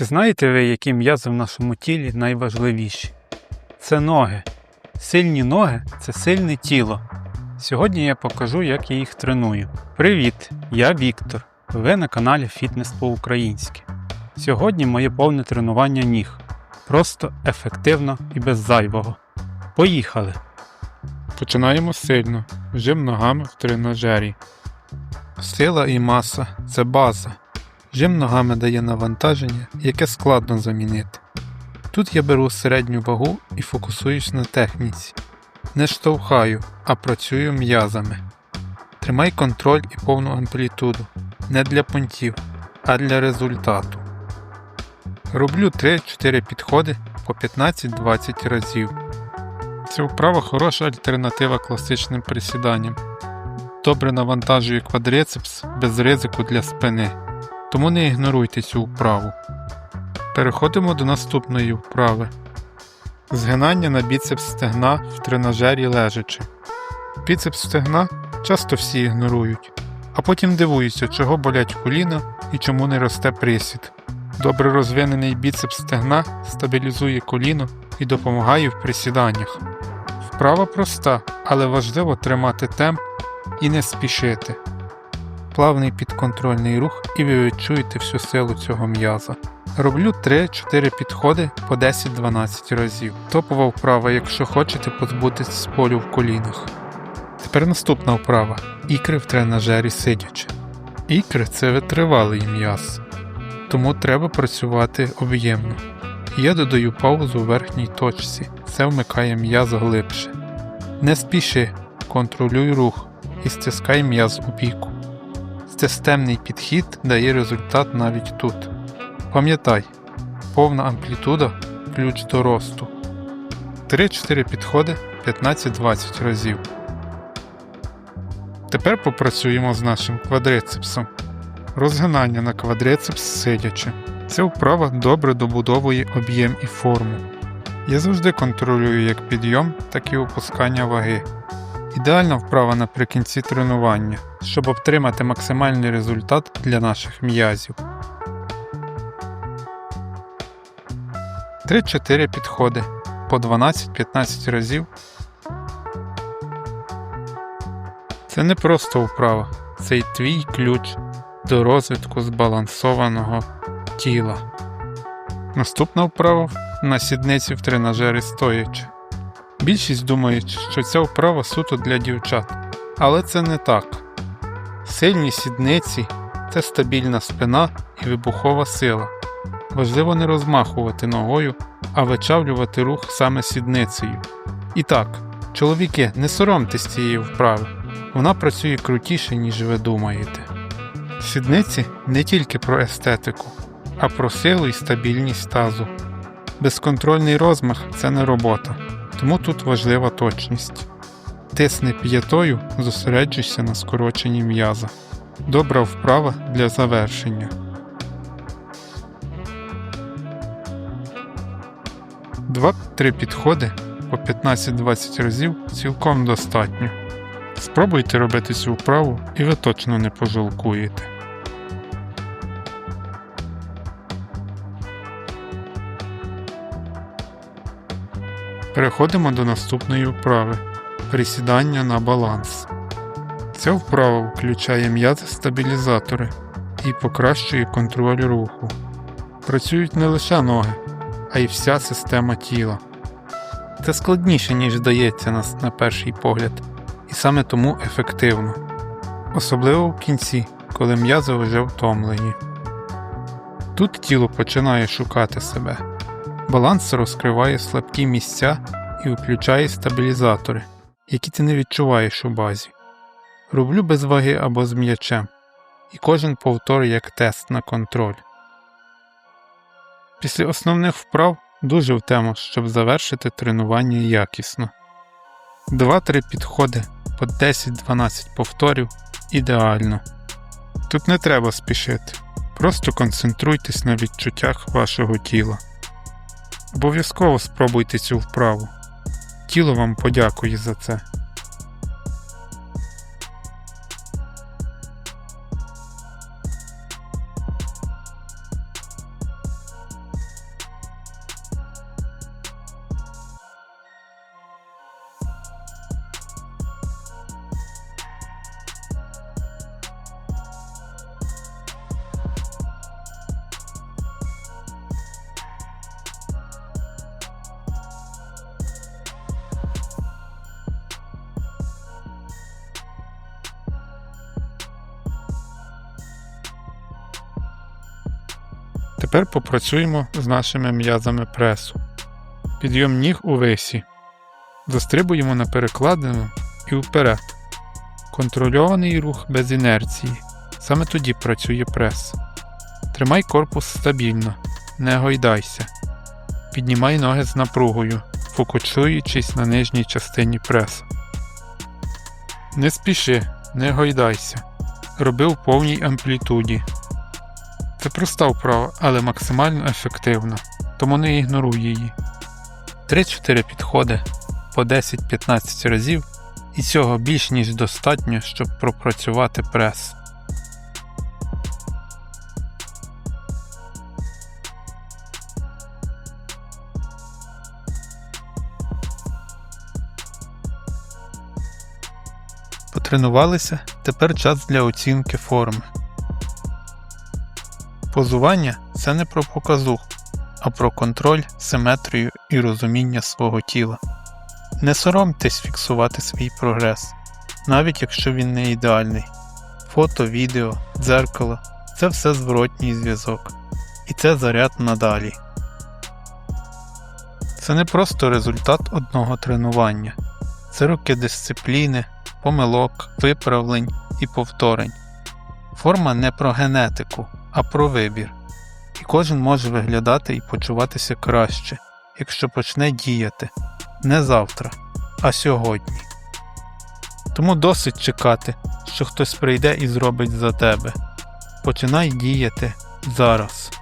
Чи знаєте ви, які м'язи в нашому тілі найважливіші? Це ноги. Сильні ноги це сильне тіло. Сьогодні я покажу, як я їх треную. Привіт! Я Віктор. Ви на каналі Фітнес по-українськи. Сьогодні моє повне тренування ніг. Просто ефективно і без зайвого. Поїхали! Починаємо сильно. Жим ногами в тренажері. Сила і маса це база. Жим ногами дає навантаження, яке складно замінити. Тут я беру середню вагу і фокусуюсь на техніці. Не штовхаю, а працюю м'язами. Тримай контроль і повну амплітуду. Не для понтів, а для результату. Роблю 3-4 підходи по 15-20 разів. Ця вправа хороша альтернатива класичним присіданням. Добре навантажує квадрицепс без ризику для спини, тому не ігноруйте цю вправу. Переходимо до наступної вправи. Згинання на біцепс стегна в тренажері лежачи. Біцепс стегна часто всі ігнорують, а потім дивуються, чого болять коліна і чому не росте присід. Добре розвинений біцепс стегна стабілізує коліно і допомагає в присіданнях. Вправа проста, але важливо тримати темп і не спішити. Плавний підконтрольний рух, і ви відчуєте всю силу цього м'яза. Роблю 3-4 підходи по 10-12 разів. Топова вправа, якщо хочете позбутись болю в колінах. Тепер наступна вправа ікри в тренажері сидячи. Ікри це витривалий м'яз, тому треба працювати об'ємно. Я додаю паузу в верхній точці, це вмикає м'яз глибше. Не спіши, контролюй рух і стискай м'яз у бійку. Системний підхід дає результат навіть тут. Пам'ятай, повна амплітуда ключ до росту. 3-4 підходи 15-20 разів. Тепер попрацюємо з нашим квадрицепсом. Розгинання на квадрицепс сидячи. Ця вправа добре добудовує об'єм і форму. Я завжди контролюю як підйом, так і опускання ваги. Ідеальна вправа наприкінці тренування, щоб отримати максимальний результат для наших м'язів. 3-4 підходи по 12-15 разів. Це не просто вправа, це й твій ключ до розвитку збалансованого тіла. Наступна вправа на сідниці в тренажері стоячи. Більшість думають, що ця вправа суто для дівчат, але це не так. Сильні сідниці це стабільна спина і вибухова сила. Важливо не розмахувати ногою, а вичавлювати рух саме сідницею. І так, чоловіки, не соромтесь цієї вправи, вона працює крутіше, ніж ви думаєте. Сідниці не тільки про естетику, а про силу і стабільність тазу. Безконтрольний розмах це не робота, тому тут важлива точність. Тисни п'ятою, зосереджуйся на скороченні м'яза. Добра вправа для завершення. Два-три підходи по 15-20 разів цілком достатньо. Спробуйте робити цю вправу і ви точно не пожалкуєте. Переходимо до наступної вправи присідання на баланс. Ця вправа включає м'язи стабілізатори і покращує контроль руху. Працюють не лише ноги, а й вся система тіла. Це складніше, ніж здається нас на перший погляд, і саме тому ефективно, особливо в кінці, коли м'язи вже втомлені. Тут тіло починає шукати себе. Баланс розкриває слабкі місця і включає стабілізатори, які ти не відчуваєш у базі. Роблю без ваги або з м'ячем, і кожен повтор як тест на контроль. Після основних вправ дуже в тему, щоб завершити тренування якісно. 2-3 підходи по 10-12 повторів ідеально. Тут не треба спішити, просто концентруйтесь на відчуттях вашого тіла. Обов'язково спробуйте цю вправу. Тіло вам подякує за це. Тепер попрацюємо з нашими м'язами пресу. Підйом ніг у висі. Застрибуємо на перекладину і вперед. Контрольований рух без інерції. Саме тоді працює прес. Тримай корпус стабільно, не гойдайся. Піднімай ноги з напругою, фокусуючись на нижній частині преса. Не спіши, не гойдайся. Роби в повній амплітуді. Це проста вправа, але максимально ефективна, тому не ігноруй її. 3-4 підходи по 10-15 разів, і цього більш ніж достатньо, щоб пропрацювати прес. Потренувалися, тепер час для оцінки форми. Позування це не про показух, а про контроль, симетрію і розуміння свого тіла. Не соромтесь фіксувати свій прогрес, навіть якщо він не ідеальний. Фото, відео, дзеркало це все зворотній зв'язок. І це заряд надалі. Це не просто результат одного тренування, це роки дисципліни, помилок, виправлень і повторень. Форма не про генетику, а про вибір. І кожен може виглядати і почуватися краще, якщо почне діяти не завтра, а сьогодні. Тому досить чекати, що хтось прийде і зробить за тебе. Починай діяти зараз.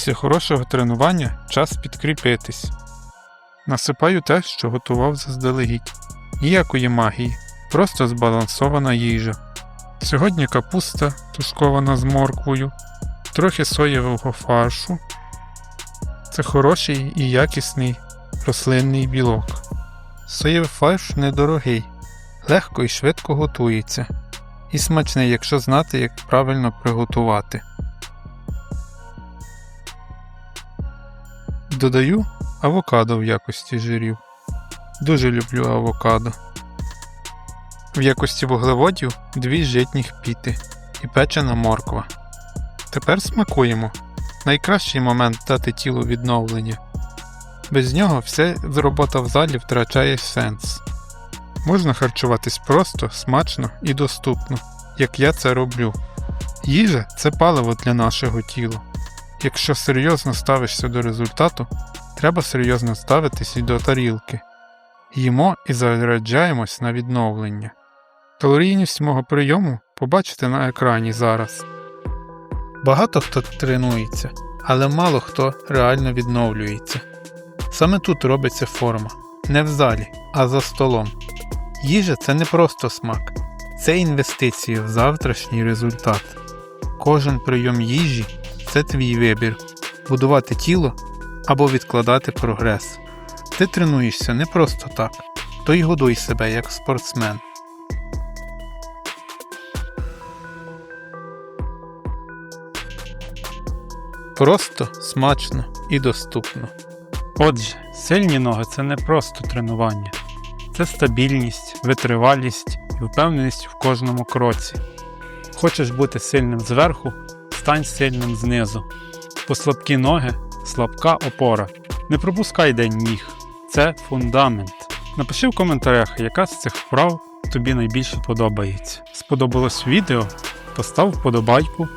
Після хорошого тренування час підкріпитись. Насипаю те, що готував заздалегідь. Ніякої магії, просто збалансована їжа. Сьогодні капуста, тушкована з морквою, трохи соєвого фаршу. Це хороший і якісний рослинний білок. Соєвий фарш недорогий, легко і швидко готується. І смачний, якщо знати, як правильно приготувати. Додаю авокадо в якості жирів. Дуже люблю авокадо. В якості вуглеводів дві житніх піти і печена морква. Тепер смакуємо. Найкращий момент дати тілу відновлення. Без нього вся робота в залі втрачає сенс. Можна харчуватись просто, смачно і доступно, як я це роблю. Їжа це паливо для нашого тіла. Якщо серйозно ставишся до результату, треба серйозно ставитись і до тарілки. Їмо і заряджаємось на відновлення. Калорійність мого прийому побачите на екрані зараз. Багато хто тренується, але мало хто реально відновлюється. Саме тут робиться форма, не в залі, а за столом. Їжа це не просто смак, це інвестиції в завтрашній результат. Кожен прийом їжі це твій вибір будувати тіло або відкладати прогрес. Ти тренуєшся не просто так, то й годуй себе як спортсмен. Просто смачно і доступно. Отже, сильні ноги це не просто тренування, це стабільність, витривалість і впевненість в кожному кроці. Хочеш бути сильним зверху, стань сильним знизу. Бо слабкі ноги слабка опора. Не пропускай день ніг. Це фундамент. Напиши в коментарях, яка з цих вправ тобі найбільше подобається. Сподобалось відео? Постав вподобайку,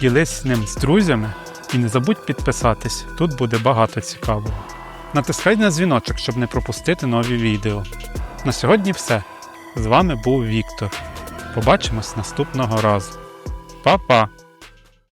ділись ним з друзями і не забудь підписатись, тут буде багато цікавого. Натискай на дзвіночок, щоб не пропустити нові відео. На сьогодні все. З вами був Віктор. Побачимось наступного разу. Па-па!